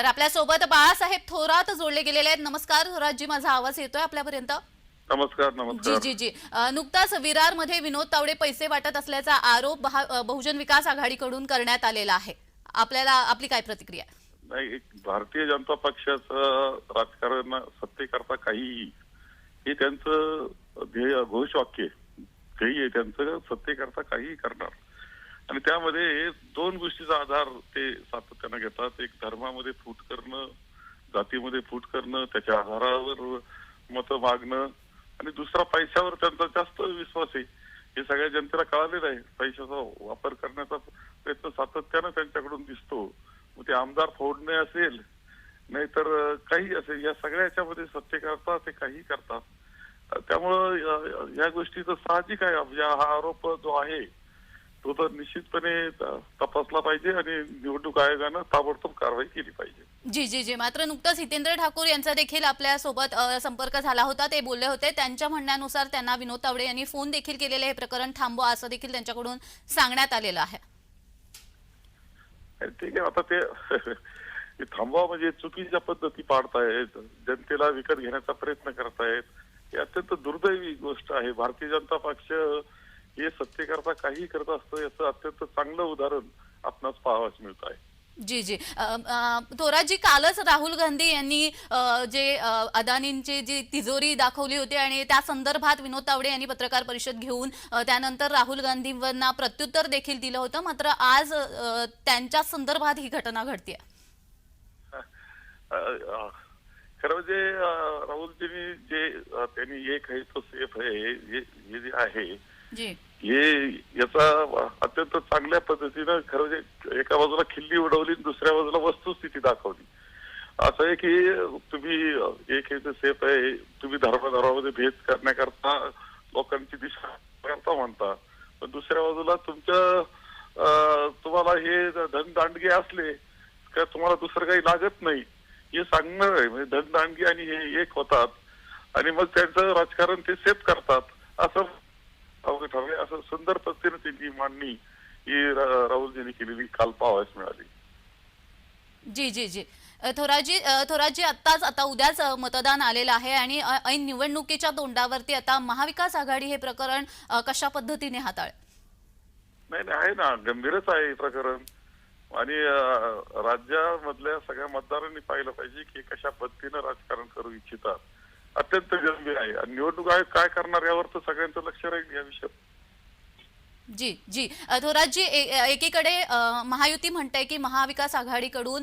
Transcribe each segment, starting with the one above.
तर आपल्यासोबत बाळासाहेब थोरात जोडले गेलेले आहेत. नमस्कार थोरातजी माझा आवाज येतोय आपल्यापर्यंत? नमस्कार जी नमस्कार. जी जी. अ, नुकताच विरारमध्ये विनोद तावडे पैसे वाटत असल्याचा आरोप बहा- बहुजन विकास आघाडीकडून करण्यात आलेला आहे. आपल्याला आपली काय प्रतिक्रिया आहे? नाही एक भारतीय जनता पक्षाचं राजकारण सत्तेकरता काहीही हे त्यांचं ध्येय घोषवाक्य आहे. ध्येय आहे त्यांचं सत्तेकरता काहीही करणार. आणि त्यामध्ये दोन गोष्टीचा आधार ते सातत्यानं घेतात. एक धर्मामध्ये फूट करणं जातीमध्ये फूट करणं त्याच्या आधारावर मतं मागणं आणि दुसरा पैशावर त्यांचा जास्त विश्वास आहे. हे सगळ्या जनतेला कळालेलं आहे. पैशाचा वापर करण्याचा प्रयत्न सातत्यानं त्यांच्याकडून दिसतो. मग ते आमदार फोडणे असेल नाहीतर काही असेल या सगळ्या याच्यामध्ये सत्य करतात ते काही करतात. त्यामुळं या- गोष्टीचं साहजिक आहे. हा आरोप जो आहे तो तर निश्चितपणे तपासला पाहिजे आणि निवडणूक आयोगानं ताबडतोब कारवाई केली पाहिजे. जी जी जी. मात्र नुकतंच हितेंद्र ठाकूर यांचा देखील आपल्यासोबत संपर्क झाला होता. ते बोलले होते. त्यांच्या म्हणण्यानुसार त्यांना विनोद तावडे यांनी फोन देखील केलेले हे प्रकरण थांबवा असं देखील त्यांच्याकडून सांगण्यात आलेलं आहे. ठीक आहे. आता ते थांबवा म्हणजे चुकीच्या पद्धती पाडतायत. जनतेला विकत घेण्याचा प्रयत्न करतायत. ही अत्यंत दुर्दैवी गोष्ट आहे. भारतीय जनता पक्ष हे सत्तेकरता काही करत असतं याचं अत्यंत चांगलं उदाहरण आपणास पाहावयास मिळत आहे. जी जी. थोरातजी कालच राहुल गांधी यांनी जे अदानींची जी तिजोरी दाखवली होती आणि त्या संदर्भात विनोद तावडे यांनी पत्रकार परिषद घेऊन त्यानंतर राहुल गांधींना प्रत्युत्तर देखील दिलं होतं. मात्र आज त्यांच्या संदर्भात ही घटना घडते खरं म्हणजे राहुलजींनी जे त्यांनी एक आहे तो सेफ आहे हे जे आहे हे याचा अत्यंत चांगल्या पद्धतीनं खरं म्हणजे एका बाजूला खिल्ली उडवली दुसऱ्या बाजूला वस्तुस्थिती दाखवली. असं आहे की तुम्ही एक हे सेफ आहे तुम्ही धर्माधर्मामध्ये भेद करण्याकरता लोकांची दिशा करता म्हणता पण दुसऱ्या बाजूला तुमच्या तुम्हाला हे धनदांडगे असले का तुम्हाला दुसरं काही लागत नाही हे सांगणार आहे. म्हणजे धनदांडगी आणि हे एक होतात आणि मग त्यांचं राजकारण ते सेफ करतात असं अवघड ठरले. असं सुंदर पद्धतीने त्यांची मांडणी ही राहुलजींनी केलेली. काल पाहावयास मिळाली. जी जी जी. थोराजी थोराजी आत्ताच आता उद्याच मतदान आलेलं आहे आणि ऐन निवडणुकीच्या तोंडावरती आता महाविकास आघाडी हे प्रकरण कशा पद्धतीने हाताळेल? नाही नाही आहे ना. गंभीरच आहे हे प्रकरण. आणि राज्यामधल्या सगळ्या मतदारांनी पाहिलं पाहिजे की कशा पद्धतीनं राजकारण करू इच्छितात. अत्यंत गंभीर आहे. आणि निवडणूक आयोग काय करणार यावर तर सगळ्यांचं लक्ष राहील या विषयात जी जी. थोरातजी एकीकडे अ, महायुती म्हणते की महाविकास आघाडीकडून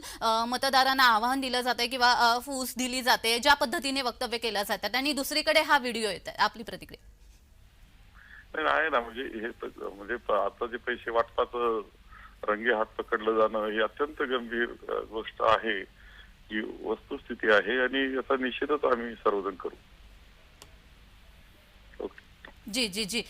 मतदारांना आवाहन दिलं जाते किंवा फूस दिली जाते ज्या पद्धतीने वक्तव्य केलं जातात आणि दुसरीकडे हा व्हिडिओ येत आहे आपली प्रतिक्रिया. नाही आहे ना. म्हणजे हे म्हणजे आता जे पैसे वाटपाचं रंगे हात पकडलं जाणं ही अत्यंत गंभीर गोष्ट आहे. ही वस्तुस्थिती आहे आणि याचा निषेधच आम्ही सर्वजण करू. ओके जी जी जी.